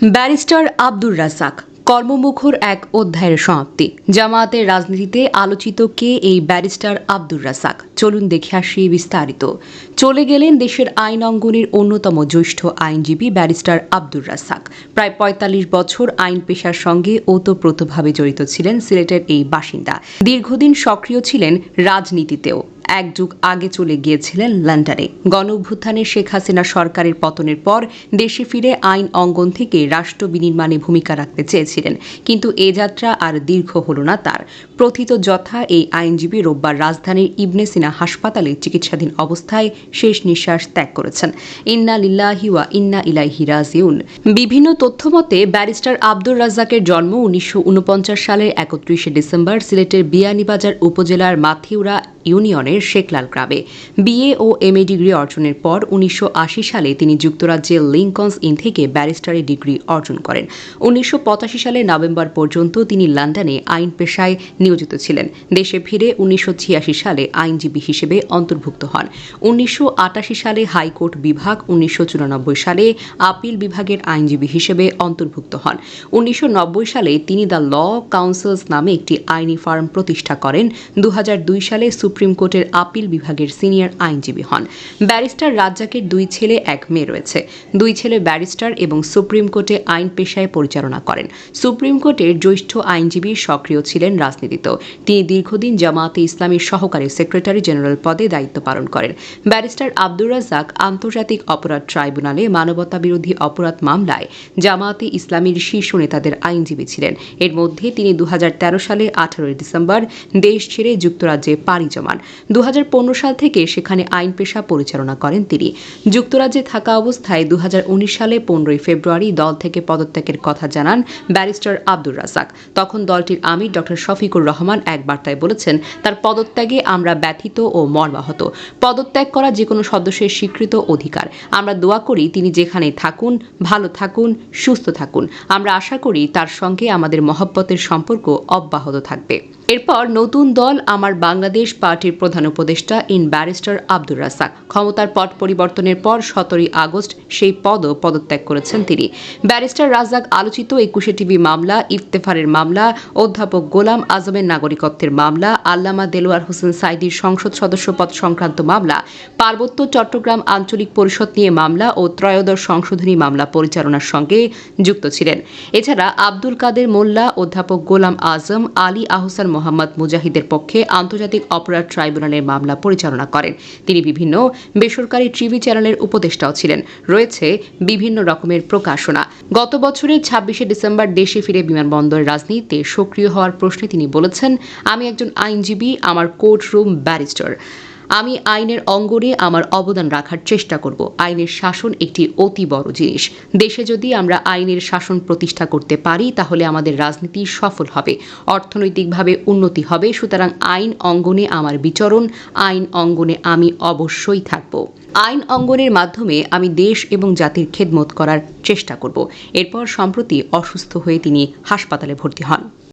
Barrister Abdur Razzak, কর্মমুখর এক অধ্যায়ের সমাপ্তি। জামায়াতের রাজনীতিতে আলোচিত কে এই ব্যারিস্টার আব্দুর রাজ্জাক? চলুন দেখে আসি বিস্তারিত। চলে গেলেন দেশের আইন অঙ্গনের অন্যতম জ্যেষ্ঠ আইনজীবী ব্যারিস্টার আব্দুর রাজ্জাক। প্রায় পঁয়তাল্লিশ বছর আইন পেশার সঙ্গে ওতপ্রোতভাবে জড়িত ছিলেন সিলেটের এই বাসিন্দা। দীর্ঘদিন সক্রিয় ছিলেন রাজনীতিতেও। এক যুগ আগে চলে গিয়েছিলেন লন্ডনে। গণ অভ্যুত্থানে শেখ হাসিনা সরকারের পতনের পর দেশে ফিরে আইন অঙ্গন থেকে রাষ্ট্র বিনির্মাণে ভূমিকা রাখতে চেয়েছিলেন। কিন্তু এ যাত্রা আর দীর্ঘ হল না তার। প্রথিত যথা এই আইনজীবী রোববার রাজধানীর ইবনে সিনা হাসপাতালে চিকিৎসাধীন অবস্থায় শেষ নিঃশ্বাস ত্যাগ করেছেন। ইন্না লিল্লাহি ওয়া ইন্না ইলাইহি রাজিউন। বিভিন্ন তথ্যমতে, ব্যারিস্টার আব্দুর রাজ্জাকের জন্ম উনিশশো উনপঞ্চাশ সালের একত্রিশে ডিসেম্বর সিলেটের বিয়ানীবাজার উপজেলার মাথিউরা ইউনিয়নের শেখলাল গ্রামে। বিএ ও এমএ ডিগ্রি অর্জনের পর উনিশশো আশি সালে তিনি যুক্তরাজ্যের লিঙ্কনস ইন থেকে ব্যারিস্টারি ডিগ্রি অর্জন করেন। উনিশশো পঁচাশি সালে নভেম্বর পর্যন্ত তিনি লন্ডনে আইন পেশায় নিয়োজিত ছিলেন। দেশে ফিরে উনিশশো ছিয়াশি সালে আইনজীবী হিসেবে অন্তর্ভুক্ত হন। উনিশশো আটাশি সালে হাইকোর্ট বিভাগ, উনিশশো চুরানব্বই সালে আপিল বিভাগের আইনজীবী হিসেবে অন্তর্ভুক্ত হন। উনিশশো নব্বই সালে তিনি দ্য ল কাউন্সিলস নামে একটি আইনি ফার্ম প্রতিষ্ঠা করেন। দু হাজার দুই সালে সুপ্রিম কোর্টের আপিল বিভাগের সিনিয়র আইনজীবী হন। ব্যারিস্টার রাজ্জাকের দুই ছেলে, এক মেয়ে রয়েছে। দুই ছেলে ব্যারিস্টার এবং সুপ্রিম কোর্টে আইন পেশায় পরিচালনা করেন। সুপ্রিম কোর্টের জ্যেষ্ঠ আইনজীবী সক্রিয় ছিলেন রাজনীতিতেও তিনি দীর্ঘদিন জামায়াতে ইসলামীর সহকারী সেক্রেটারি জেনারেল পদে দায়িত্ব পালন করেন। ব্যারিস্টার আব্দুর রাজ্জাক আন্তর্জাতিক অপরাধ ট্রাইব্যুনালে মানবতা বিরোধী অপরাধ মামলায় জামায়াতে ইসলামীর শীর্ষ নেতাদের আইনজীবী ছিলেন। এর মধ্যে তিনি দু হাজার তেরো সালে আঠারোই ডিসেম্বর দেশ ছেড়ে যুক্তরাজ্যে পাড়ি জমান দু সাল থেকে সেখানে আইন পেশা পরিচালনা করেন তিনি। যুক্তরাজ্যে থাকা অবস্থায় দু হাজার উনিশ সালে পনেরোই ফেব্রুয়ারি দল থেকে পদত্যাগের কথা জানান ব্যারিস্টার আব্দুর রাজ্জাক। তখন দলটির আমির ডক্টর শফিকুর রহমান এক বার্তায় বলেছেন, তার পদত্যাগে আমরা ব্যথিত ও মর্মাহত। পদত্যাগ করা যে কোনো সদস্যের স্বীকৃত অধিকার। আমরা দোয়া করি তিনি যেখানে থাকুন, ভালো থাকুন, সুস্থ থাকুন। আমরা আশা করি তার সঙ্গে আমাদের মহব্বতের সম্পর্ক অব্যাহত থাকবে। এরপর নতুন দল আমার বাংলাদেশ পার্টির প্রধান উপদেষ্টা ইন ব্যারিস্টার আব্দুর রাসাক ক্ষমতার পট পরিবর্তনের পর সতেরোই আগস্ট সেই পদও পদত্যাগ করেছেন তিনি। ব্যারিস্টার রাজাক আলোচিত একুশে টিভি মামলা, ইফতেফারের মামলা, অধ্যাপক গোলাম আজমের নাগরিকত্বের মামলা, আল্লামা দেলোয়ার হোসেন সাইদির সংসদ সদস্য পদ সংক্রান্ত মামলা, পার্বত্য চট্টগ্রাম আঞ্চলিক পরিষদ নিয়ে মামলা ও ত্রয়োদশ সংশোধনী মামলা পরিচালনার সঙ্গে যুক্ত ছিলেন। এছাড়া আব্দুল কাদের মোল্লা, অধ্যাপক গোলাম আজম, আলী আহসান মোহাম্মদ মুজাহিদের পক্ষে আন্তর্জাতিক অপরাধ ট্রাইব্যুনালের মামলা পরিচালনা করেন। তিনি বিভিন্ন বেসরকারি টিভি চ্যানেলের উপদেষ্টাও ছিলেন। রয়েছে বিভিন্ন রকমের প্রকাশনা। গত বছরের ছাব্বিশে ডিসেম্বর দেশে ফিরে বিমানবন্দরের রাজনীতিতে সক্রিয় হওয়ার প্রশ্নে তিনি বলেছেন, আমি একজন আইনজীবী, আমার কোর্ট রুম ব্যারিস্টার। আমি আইনের অঙ্গনে আমার অবদান রাখার চেষ্টা করব। আইনের শাসন একটি অতি বড় জিনিস। দেশে যদি আমরা আইনের শাসন প্রতিষ্ঠা করতে পারি, তাহলে আমাদের রাজনীতি সফল হবে, অর্থনৈতিকভাবে উন্নতি হবে। সুতরাং আইন অঙ্গনে আমার বিচরণ, আইন অঙ্গনে আমি অবশ্যই থাকব। আইন অঙ্গনের মাধ্যমে আমি দেশ এবং জাতির খেদমত করার চেষ্টা করব। এরপর সম্প্রতি অসুস্থ হয়ে তিনি হাসপাতালে ভর্তি হন।